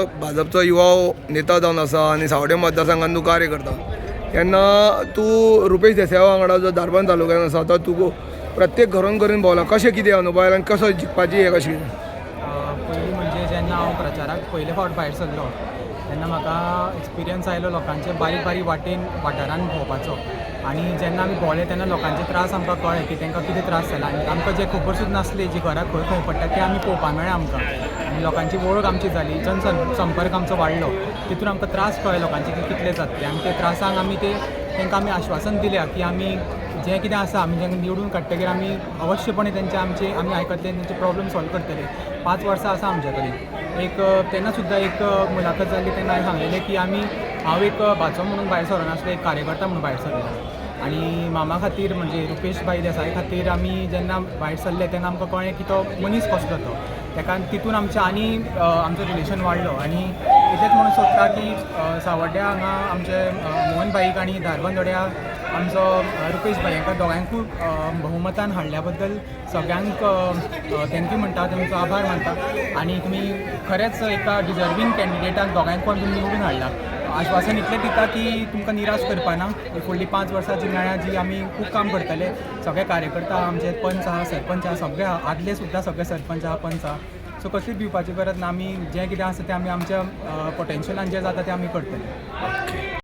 भाजपचो युवा नेता जावन आसा आनी सावडे मतदारसंघात तूं कार्य करता तेन्ना तूं रुपेश देसाय वांगडा जो धारबांद तालुक्यात आसा तो तूं प्रत्येक घरून करून भोंवला कशें कितें अनुभव आयला आनी कसो जिखपाची हें कशी? पयलीं म्हणजे जेन्ना हांव प्रचाराक पयले फावट भायर सरलो तेन्ना म्हाका एक्सपिरियन्स आयलो लोकांचे बारीक बारीक वाटेन वाठारान भोंवपाचो. आनी जेन्ना आमी भोंवले तेन्ना लोकांचे त्रास आमकां कळ्ळे की तांकां कितें त्रास जाला. आनी आमकां जे खबर सुद्दां नासली जी घरा खंय खंय पडटा ते आमी पळोवपाक मेळ्ळें आमकां. आनी लोकांची वळख आमची जाली जन सं- संपर्क आमचो वाडलो. तितून आमकां त्रास कळ्ळे लोकांचे की कितले जातले. आनी ते त्रासांक आमी ते तांकां आमी आश्वासन दिल्या की आमी जें कितें आसा आमी जेन्ना निवडून काडटकीर आमी अवश्यपणे तेंचे आमचे आमी आयकतले तेंचे प्रॉब्लम सॉल्व करतले पांच वर्सां आसा आमचे कडेन एक तेन्ना सुद्दां एक मुलाखत जाल्ली तेन्ना हांवें सांगलेलें की आमी हांव एक भाचो म्हणून भायर सरनासलो एक कार्यकर्ता म्हणून भायर सरलो आनी मामा खातीर म्हणजे रुपेश भाई देसाई खातीर आमी जेन्ना भायर सरले तेन्ना आमकां कळ्ळें की तो मनीस कसलो तो तेका तितून आमचें आनी आमचो रिलेशन वाडलो आनी इतलेंच म्हणून सोदता की सावड्ड्या हांगा आमचे मोहन भाईक आनी धारबंदोड्या आमचो रुपेश भाई हांकां दोगांयकूय बहुमतान हाडल्या बद्दल सगळ्यांक थँक्यू म्हणटा तुमचो आभार मानता आनी तुमी खरेंच एका डिजर्वींग कॅन्डिडेटाक दोगांयक पण तुमी निवडून हाडला आश्वासन इतलें दिता की तुमकां निराश करपा ना. फुडलीं पांच वर्सां जी मेळ्ळ्या जी आमी खूब काम करतले. सगळे कार्यकर्ता आमचे पंच आहा सरपंच आहा सगळे आहा. आदले सुद्दां सगळे सरपंच आहा पंच आहा. सो कसलीच भिवपाची गरज ना आमी जें कितें आसा तें आमी आमच्या पोटेन्शियलान जें जाता तें आमी करतले.